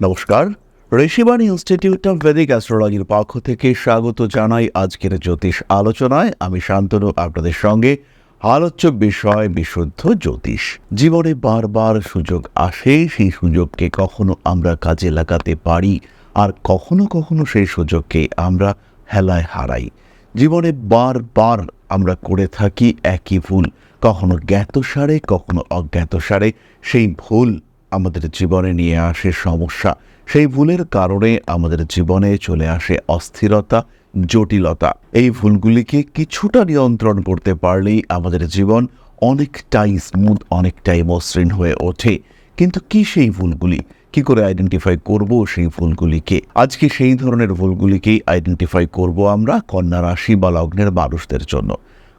নমস্কার। Rishibani institute of Vedic অ্যাস্ট্রোলজির পক্ষ থেকে স্বাগত জানাই আজকের জ্যোতিষ আলোচনায়। আমি শান্তনু, আপনাদের সঙ্গে আলোচ্য বিষয়, বিশুদ্ধ জ্যোতিষ। জীবনে বারবার সুযোগ আসে, সেই সুযোগকে কখনো আমরা কাজে লাগাতে পারি, আর কখনো কখনো সেই সুযোগকে আমরা হেলায় হারাই। জীবনে বারবার আমরা করে থাকি একই ভুল, কখনো জ্ঞাতসারে, কখনো অজ্ঞাতসারে, সেই ভুল আমাদের জীবনে নিয়ে আসে সমস্যা। সেই ভুলের কারণে আমাদের জীবনে চলে আসে অস্থিরতা, জটিলতা। এই ভুলগুলিকে কিছুটা নিয়ন্ত্রণ করতে পারলেই আমাদের জীবন অনেকটাই স্মুথ অনেকটাই মসৃণ হয়ে ওঠে। কিন্তু কি সেই ভুলগুলি? কি করে আইডেন্টিফাই করব সেই ভুলগুলিকে? আজকে সেই ধরনের ভুলগুলিকেই আইডেন্টিফাই করব আমরা কন্যা রাশি বা লগ্নের মানুষদের জন্য।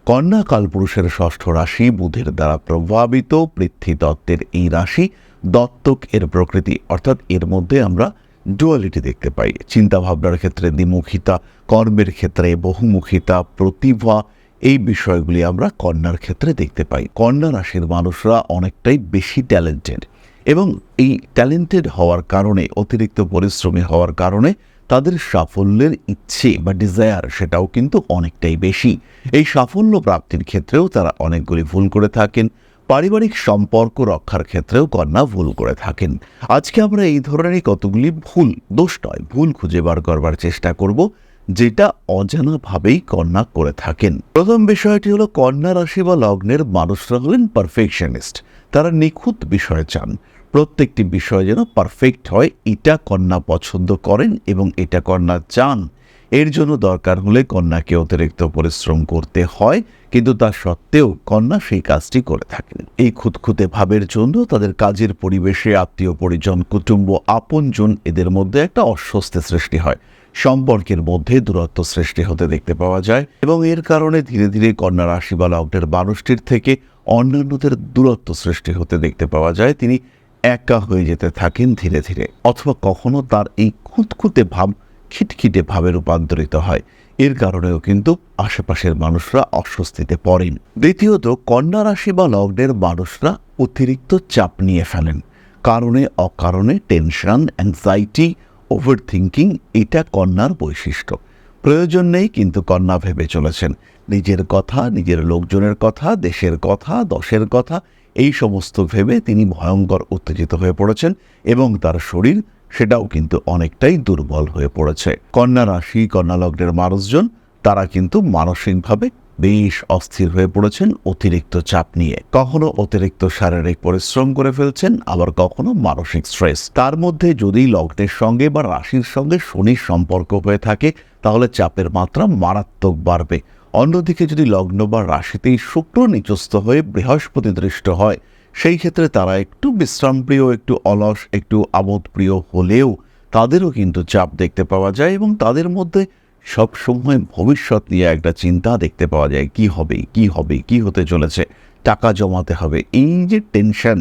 কন্যা কালপুরুষের ষষ্ঠ রাশি বুধের দ্বারা প্রভাবিত পৃথ্বী তত্ত্বের এই রাশি দত্তক এর প্রকৃতি, অর্থাৎ এর মধ্যে আমরা ডুয়ালিটি দেখতে পাই। চিন্তা ভাবনার ক্ষেত্রে দ্বিমুখিতা, কর্মের ক্ষেত্রে বহুমুখিতা, প্রতিভা, এই বিষয়গুলি আমরা কন্যার ক্ষেত্রে দেখতে পাই। কন্যা রাশির মানুষরা অনেকটাই বেশি ট্যালেন্টেড এবং এই ট্যালেন্টেড হওয়ার কারণে, অতিরিক্ত পরিশ্রমী হওয়ার কারণে তাদের সাফল্যের ইচ্ছে বা ডিজায়ার সেটাও কিন্তু অনেকটাই বেশি। এই সাফল্য প্রাপ্তির ক্ষেত্রেও তারা অনেকগুলি ভুল করে থাকেন পারিবারিক সম্পর্ক রক্ষার ক্ষেত্রেও কন্যা ভুল করে থাকেন। আজকে আমরা এই ধরনেরই কতগুলি ভুল, দোষ নয়, ভুল খুঁজে বার করবার চেষ্টা করব, যেটা অজানাভাবেই কন্যা করে থাকেন। প্রথম বিষয়টি হলো, কন্যা রাশি বা লগ্নের মানুষরা হলেন পারফেকশনিস্ট তারা নিখুঁত বিষয় চান। প্রত্যেকটি বিষয় যেন পারফেক্ট হয়, এটা কন্যা পছন্দ করেন এবং এটা কন্যা চান। এর জন্য দরকার হলে কন্যাকে অতিরিক্ত পরিশ্রম করতে হয়, কিন্তু তা সত্ত্বেও কন্যা সেই কাজটি করে থাকেন। এই খুঁতখুঁতে ভাবের জন্য তাদের কাজের পরিবেশে আত্মীয় পরিজন, কুটুম্ব, আপনজন এদের মধ্যে একটা অস্বস্তি সৃষ্টি হয়। সম্পর্কের মধ্যে দূরত্ব সৃষ্টি হতে দেখতে পাওয়া যায় এবং এর কারণে ধীরে ধীরে কন্যা রাশি বা লগ্নের মানুষটির থেকে অন্যান্যদের দূরত্ব সৃষ্টি হতে দেখতে পাওয়া যায়। তিনি একা হয়ে যেতে থাকেন ধীরে ধীরে, অথবা কখনো তার এই খুঁতখুঁতে ভাব খিটখিটে ভাবে রূপান্তরিত হয়। এর কারণেও কিন্তু আশেপাশের মানুষরা অস্বস্তিতে পড়েন। দ্বিতীয়ত, কন্যা রাশি বা লগ্নের মানুষরা অতিরিক্ত চাপ নিয়ে ফেলেন। কারণে, অকারণে টেনশন অ্যাংজাইটি ওভার থিঙ্কিং এটা কন্যার বৈশিষ্ট্য। প্রয়োজন নেই কিন্তু কন্যা ভেবে চলেছেন। নিজের কথা, নিজের লোকজনের কথা, দেশের কথা, দশের কথা, এই সমস্ত ভেবে তিনি ভয়ঙ্কর উত্তেজিত হয়ে পড়েছেন এবং তার শরীর সেটাও কিন্তু অনেকটাই দুর্বল হয়ে পড়েছে। কন্যা রাশি, কন্যা লগ্নের মানুষজন, তারা কিন্তু মানসিকভাবে বেশ অস্থির হয়ে পড়েছেন অতিরিক্ত চাপ নিয়ে। কখনো অতিরিক্ত শারীরিক পরিশ্রম করে ফেলছেন, আবার কখনো মানসিক স্ট্রেস তার মধ্যে যদি লগ্নের সঙ্গে বা রাশির সঙ্গে শনির সম্পর্ক হয়ে থাকে, তাহলে চাপের মাত্রা মারাত্মক বাড়বে। অন্যদিকে যদি লগ্ন বা রাশিতেই শুক্র নিচস্থ হয়ে বৃহস্পতি দৃষ্ট হয় সেই ক্ষেত্রে তারা একটু বিশ্রামপ্রিয়, একটু অলস, একটু আমোদপ্রিয় হলেও তাদেরও কিন্তু চাপ দেখতে পাওয়া যায় এবং তাদের মধ্যে সবসময় ভবিষ্যৎ নিয়ে একটা চিন্তা দেখতে পাওয়া যায়, কি হবে কি হবে, কি হতে চলেছে, টাকা জমাতে হবে, এই যে টেনশন,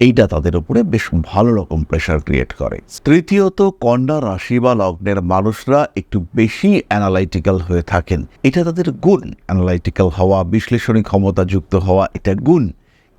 এইটা তাদের উপরে বেশ ভালো রকম প্রেশার ক্রিয়েট করে। তৃতীয়ত, কন্যা রাশি বা লগ্নের মানুষরা একটু বেশি অ্যানালাইটিক্যাল হয়ে থাকেন। এটা তাদের গুণ অ্যানালাইটিক্যাল হওয়া, বিশ্লেষণী ক্ষমতা যুক্ত হওয়া, এটা গুণ।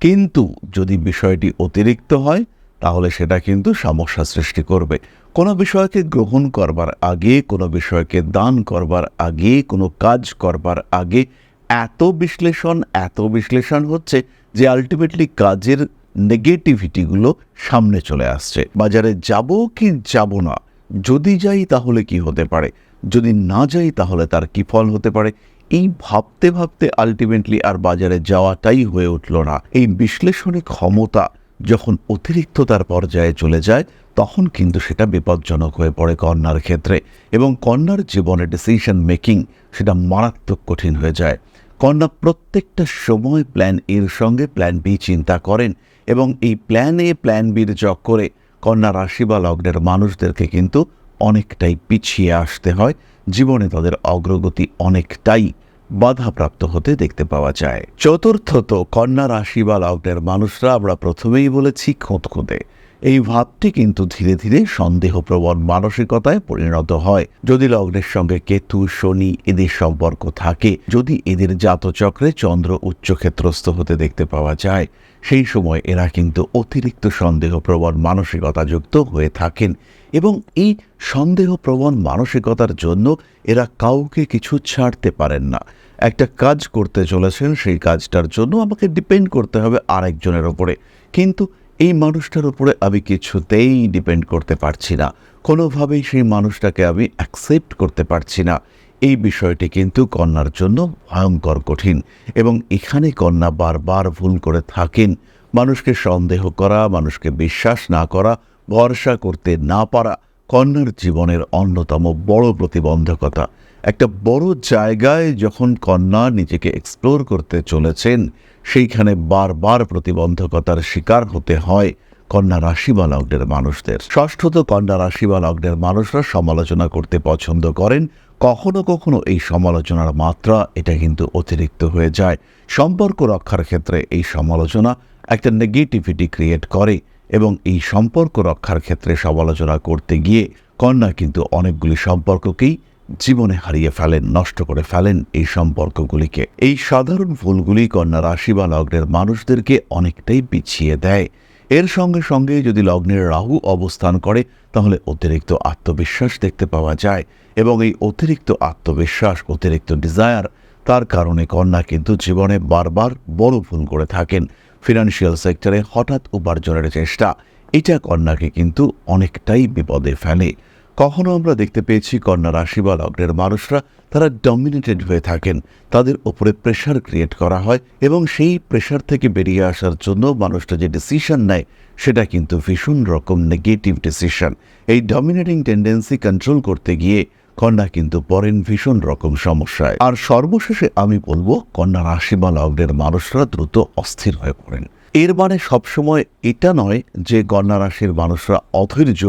কিন্তু যদি বিষয়টি অতিরিক্ত হয়, তাহলে সেটা কিন্তু সমস্যা সৃষ্টি করবে। কোনো বিষয়কে গ্রহণ করবার আগে, কোনো বিষয়কে দান করবার আগে, কোনো কাজ করবার আগে এত বিশ্লেষণ এত বিশ্লেষণ হচ্ছে যে আলটিমেটলি কাজের নেগেটিভিটিগুলো সামনে চলে আসছে। বাজারে যাব কি যাব না? যদি যাই তাহলে কি হতে পারে? যদি না যাই তাহলে তার কি ফল হতে পারে? এই ভাবতে ভাবতে আলটিমেটলি আর বাজারে যাওয়াটাই হয়ে উঠল না। এই বিশ্লেষণী ক্ষমতা যখন অতিরিক্ততার পর্যায়ে চলে যায়, তখন কিন্তু সেটা বিপজ্জনক হয়ে পড়ে কন্যার ক্ষেত্রে এবং কন্যার জীবনে ডিসিশন মেকিং সেটা মারাত্মক কঠিন হয়ে যায়। কন্যা প্রত্যেকটা সময় প্ল্যান এর সঙ্গে প্ল্যান বি চিন্তা করেন এবং এই প্ল্যান এ প্ল্যান বির চক্করে কন্যা রাশি বা লগ্নের মানুষদেরকে কিন্তু অনেকটাই পিছিয়ে আসতে হয়। জীবনে তাদের অগ্রগতি অনেকটাই বাধাপ্রাপ্ত হতে দেখতে পাওয়া যায়। চতুর্থত কন্যা রাশি বা লগ্নের মানুষরা আমরা প্রথমেই বলেছি খোঁতখোঁতে এই ভাবটি কিন্তু ধীরে ধীরে সন্দেহপ্রবণ মানসিকতায় পরিণত হয়। যদি লগ্নের সঙ্গে কেতু, শনি এদের সম্পর্ক থাকে, যদি এদের জাতচক্রে চন্দ্র উচ্চক্ষেত্রস্থ হতে দেখতে পাওয়া যায় সেই সময় এরা কিন্তু অতিরিক্ত সন্দেহপ্রবণ মানসিকতাযুক্ত হয়ে থাকেন এবং এই সন্দেহপ্রবণ মানসিকতার জন্য এরা কাউকে কিছু ছাড়তে পারেন না। একটা কাজ করতে চলেছেন, সেই কাজটার জন্য আমাকে ডিপেন্ড করতে হবে আরেকজনের ওপরে। কিন্তু এই মানুষটার উপরে আমি কিছুতেই ডিপেন্ড করতে পারছি না। কোনোভাবেই সেই মানুষটাকে আমি অ্যাকসেপ্ট করতে পারছি না। এই বিষয়টি কিন্তু কন্যার জন্য ভয়ঙ্কর কঠিন এবং এখানে কন্যা বারবার ভুল করে থাকেন। মানুষকে সন্দেহ করা, মানুষকে বিশ্বাস না করা, ভরসা করতে না পারা কন্যার জীবনের অন্যতম বড় প্রতিবন্ধকতা। একটা বড় জায়গায় যখন কন্যা নিজেকে এক্সপ্লোর করতে চলেছেন, সেইখানে বারবার প্রতিবন্ধকতার শিকার হতে হয় কন্যা রাশি বা লগ্নের মানুষদের। ষষ্ঠত কন্যা রাশি বা লগ্নের মানুষরা সমালোচনা করতে পছন্দ করেন কখনো কখনো এই সমালোচনার মাত্রা, এটা কিন্তু অতিরিক্ত হয়ে যায়। সম্পর্ক রক্ষার ক্ষেত্রে এই সমালোচনা একটা নেগেটিভিটি ক্রিয়েট করে এবং এই সম্পর্ক রক্ষার ক্ষেত্রে সমালোচনা করতে গিয়ে কন্যা কিন্তু অনেকগুলি সম্পর্ককেই জীবনে হারিয়ে ফেলেন, নষ্ট করে ফেলেন এই সম্পর্কগুলিকে। এই সাধারণ ভুলগুলি কন্যা রাশি বা লগ্নের মানুষদেরকে অনেকটাই পিছিয়ে দেয়। এর সঙ্গে সঙ্গে যদি লগ্নের রাহু অবস্থান করে, তাহলে অতিরিক্ত আত্মবিশ্বাস দেখতে পাওয়া যায় এবং এই অতিরিক্ত আত্মবিশ্বাস, অতিরিক্ত ডিজায়ার তার কারণে কন্যা কিন্তু জীবনে বারবার বড় ভুল করে থাকেন। ফিনান্সিয়াল সেক্টরে হঠাৎ উপার্জনের চেষ্টা, এটা কন্যাকে কিন্তু অনেকটাই বিপদে ফেলে। কখনো আমরা দেখতে পেয়েছি কন্যা রাশি বা লগ্নের মানুষরা তারা ডমিনেটেড হয়ে থাকেন। তাদের ওপরে প্রেশার ক্রিয়েট করা হয় এবং সেই প্রেশার থেকে বেরিয়ে আসার জন্য মানুষটা যে ডিসিশন নেয়, সেটা কিন্তু ভীষণ রকম নেগেটিভ ডিসিশন এই ডমিনেটিং টেন্ডেন্সি কন্ট্রোল করতে গিয়ে কন্যা কিন্তু পড়েন ভীষণ রকম সমস্যায়। আর সর্বশেষে আমি বলব, কন্যা রাশি বা লগ্নের মানুষরা দ্রুত অস্থির হয়ে পড়েন। এর মানে সবসময় এটা নয় যে কন্যা রাশির মানুষরা অধৈর্য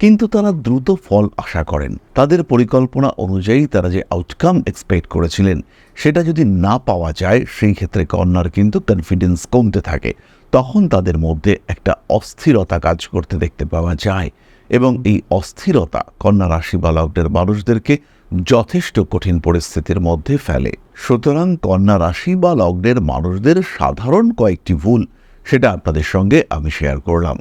কিন্তু তারা দ্রুত ফল আশা করেন। তাদের পরিকল্পনা অনুযায়ী তারা যে আউটকাম এক্সপেক্ট করেছিলেন, সেটা যদি না পাওয়া যায়, সেই ক্ষেত্রে কন্যার কিন্তু কনফিডেন্স কমতে থাকে। তখন তাদের মধ্যে একটা অস্থিরতা কাজ করতে দেখতে পাওয়া যায় এবং এই অস্থিরতা কন্যা রাশি বা লগ্নের মানুষদেরকে যথেষ্ট কঠিন পরিস্থিতির মধ্যে ফেলে। সুতরাং কন্যা রাশি বা লগ্নের মানুষদের সাধারণ কয়েকটি ভুল, সেটা আপনাদের সঙ্গে আমি শেয়ার করলাম।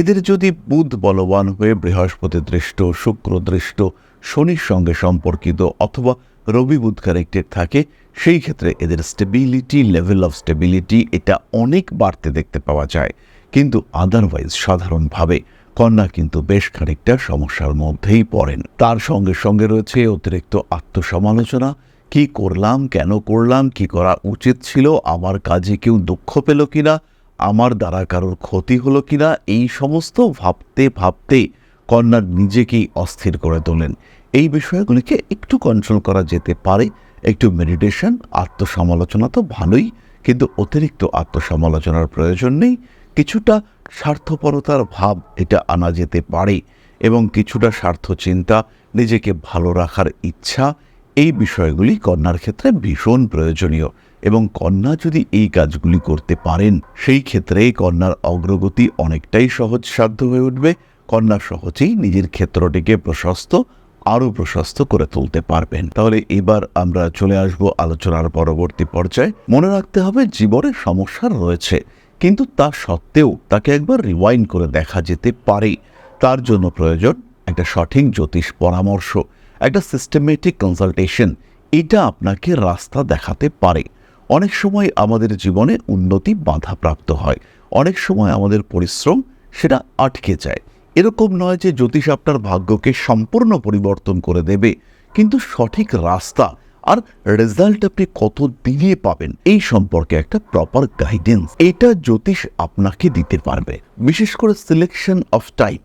এদের যদি বুধ বলবান হয়ে বৃহস্পতি দৃষ্ট, শুক্র দৃষ্ট, শনির সঙ্গে সম্পর্কিত অথবা রবি বুধ কারেক্টেড থাকে, সেই ক্ষেত্রে এদের স্টেবিলিটি লেভেল অফ স্টেবিলিটি এটা অনেক বাড়তে দেখতে পাওয়া যায়। কিন্তু আদারওয়াইজ সাধারণভাবে কন্যা কিন্তু বেশ খানিকটা সমস্যার মধ্যেই পড়েন। তার সঙ্গে সঙ্গে রয়েছে অতিরিক্ত আত্মসমালোচনা, কি করলাম, কেন করলাম, কি করা উচিত ছিল, আমার কাজে কেউ দুঃখ পেল কিনা আমার দ্বারা কারোর ক্ষতি হলো কিনা এই সমস্ত ভাবতে ভাবতে কন্যার নিজেকেই অস্থির করে তোলেন। এই বিষয়গুলিকে একটু কন্ট্রোল করা যেতে পারে। একটু মেডিটেশন আত্মসমালোচনা তো ভালোই, কিন্তু অতিরিক্ত আত্মসমালোচনার প্রয়োজন নেই। কিছুটা স্বার্থপরতার ভাব এটা আনা যেতে পারে এবং কিছুটা স্বার্থ চিন্তা, নিজেকে ভালো রাখার ইচ্ছা, এই বিষয়গুলি কন্যার ক্ষেত্রে ভীষণ প্রয়োজনীয়। এবং কন্যা যদি এই কাজগুলি করতে পারেন, সেই ক্ষেত্রে কন্যার অগ্রগতি অনেকটাই সহজসাধ্য হয়ে উঠবে। কন্যা সহজেই নিজের ক্ষেত্রটিকে প্রশস্ত, আরও প্রশস্ত করে তুলতে পারবেন। তাহলে এবার আমরা চলে আসব আলোচনার পরবর্তী পর্যায়ে। মনে রাখতে হবে, জীবনে সমস্যা রয়েছে, কিন্তু তা সত্ত্বেও তাকে একবার রিওয়াইন্ড করে দেখা যেতে পারে। তার জন্য প্রয়োজন একটা সঠিক জ্যোতিষ পরামর্শ, একটা সিস্টেমেটিক কনসালটেশন এটা আপনাকে রাস্তা দেখাতে পারে। অনেক সময় আমাদের জীবনে উন্নতি বাধাপ্রাপ্ত হয়। অনেক সময় আমাদের পরিশ্রম সেটা আটকে যায়। এরকম নয় যে জ্যোতিষ আপনার ভাগ্যকে সম্পূর্ণ পরিবর্তন করে দেবে, কিন্তু সঠিক রাস্তা আর রেজাল্ট আপনি কত দিনে পাবেন এই সম্পর্কে একটা প্রপার গাইডেন্স এটা জ্যোতিষ আপনাকে দিতে পারবে। বিশেষ করে সিলেকশন অফ টাইম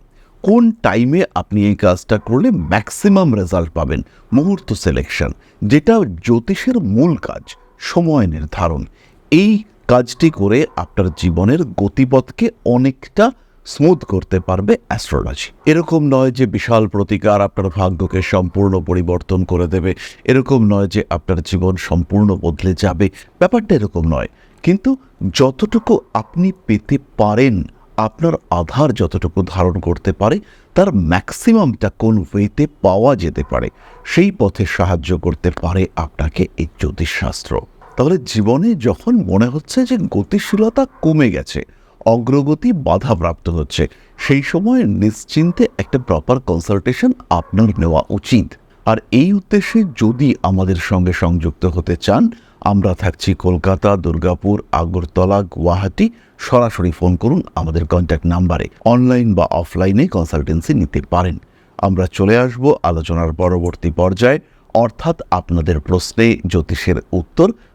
কোন টাইমে আপনি এই কাজটা করলে ম্যাক্সিমাম রেজাল্ট পাবেন? মুহূর্ত সিলেকশন যেটা জ্যোতিষের মূল কাজ। সময় নির্ধারণ। এই কাজটি করে আপনার জীবনের গতিপথকে অনেকটা স্মুথ করতে পারবে অ্যাস্ট্রোলজি। এরকম নয় যে বিশাল প্রতিকার আপনার ভাগ্যকে সম্পূর্ণ পরিবর্তন করে দেবে। এরকম নয় যে আপনার জীবন সম্পূর্ণ বদলে যাবে। ব্যাপারটা এরকম নয়। কিন্তু যতটুকু আপনি পেতে পারেন, আপনার আধার যতটুকু ধারণ করতে পারে, তার ম্যাক্সিমামটা কোন ওয়েতে পাওয়া যেতে পারে। সেই পথে সাহায্য করতে পারে আপনাকে এই জ্যোতিষশাস্ত্র। তাহলে জীবনে যখন মনে হচ্ছে যে গতিশীলতা কমে গেছে, অগ্রগতি বাধাপ্রাপ্ত হচ্ছে, সেই সময় নিশ্চিন্তে একটা প্রপার কনসালটেশন আপনার নেওয়া উচিত। আর এই উদ্দেশ্যে যদি আমাদের সঙ্গে সংযুক্ত হতে চান, আমরা থাকছি কলকাতা, দুর্গাপুর, আগরতলা, গুয়াহাটি, সরাসরি ফোন করুন আমাদের কন্ট্যাক্ট নাম্বারে অনলাইন বা অফলাইনে কনসালটেন্সি নিতে পারেন। আমরা চলে আসব আলোচনার পরবর্তী পর্যায়ে। অর্থাৎ আপনাদের প্রশ্নে জ্যোতিষের উত্তর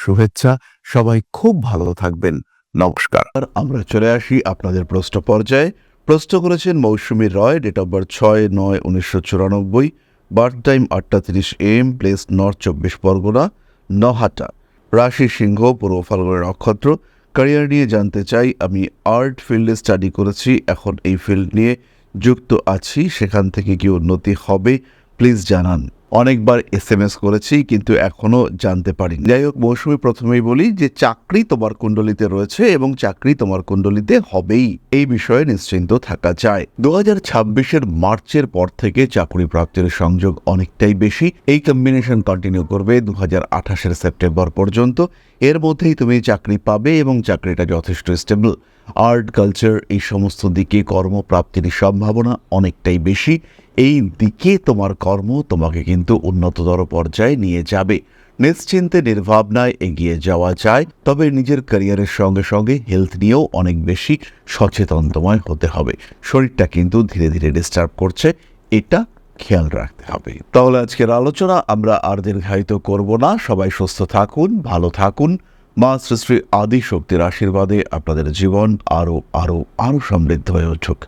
শুভেচ্ছা। সবাই খুব ভালো থাকবেন। নমস্কার। আর আমরা চলে আসি আপনাদের প্রশ্ন পর্যায়ে। প্রশ্ন করেছেন Mousumi Roy date of birth ছয় নয় উনিশশো চুরানব্বই বার্থ টাইম আটটা তিরিশ এম প্লেস নর্থ চব্বিশ পরগনা, নহাটা। রাশি সিংহ, পূর্ব ফাল্গুনের নক্ষত্র। ক্যারিয়ার নিয়ে জানতে চাই, আমি আর্ট ফিল্ডে স্টাডি করেছি, এখন এই ফিল্ড নিয়ে যুক্ত আছি। সেখান থেকে কি উন্নতি হবে? প্লিজ জানান। অনেকবার এস এম এস করেছি, কিন্তু এখনও জানতে পারিনি। যাই হোক, মৌসুমি প্রথমেই বলি যে চাকরি তোমার কুণ্ডলিতে রয়েছে এবং চাকরি তোমার কুণ্ডলিতে হবেই। এই বিষয়ে নিশ্চিন্ত থাকা যায়। দু হাজার ছাব্বিশের মার্চের পর থেকে চাকরি প্রাপ্তির সংযোগ অনেকটাই বেশি। এই কম্বিনেশন কন্টিনিউ করবে দু হাজার আঠাশের সেপ্টেম্বর পর্যন্ত। এর মধ্যেই তুমি চাকরি পাবে এবং চাকরিটা যথেষ্ট স্টেবল আর্ট কালচার এই সমস্ত দিকে কর্মপ্রাপ্তির সম্ভাবনা অনেকটাই বেশি। এই দিকে তোমার কর্ম তোমাকে কিন্তু উন্নততর পর্যায়ে নিয়ে যাবে। নিশ্চিন্তে, নির্ভাবনায় এগিয়ে যাওয়া যায়, তবে নিজের ক্যারিয়ারের সঙ্গে সঙ্গে হেলথ নিয়েও অনেক বেশি সচেতন তোমায় হতে হবে। শরীরটা কিন্তু ধীরে ধীরে ডিস্টার্ব করছে, এটা খেয়াল রাখতে হবে। তাহলে আজকের আলোচনা আমরা আর দীর্ঘায়িত করব না। সবাই সুস্থ থাকুন, ভালো থাকুন। মা শ্রী শ্রী আদি শক্তির আশীর্বাদে আপনাদের জীবন আরও আরও আরও সমৃদ্ধ হয়ে উঠুক।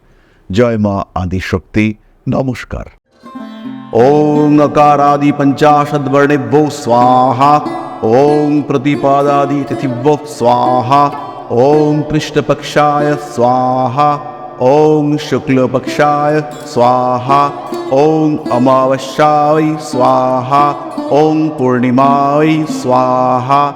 জয় মা আদি শক্তি নমস্কার। ওং নকারাদি পঞ্চাশদ্বর্ণেভ্যো স্বাহা, ওং প্রতিপাদাদি তিথিভ্যো স্বাহা, ওং কৃষ্ণপক্ষায় স্বাহা, ওং শুক্লপক্ষায় স্বাহা, ওং অমাবস্যায় স্বাহা, ওং পূর্ণিমায় স্বাহা।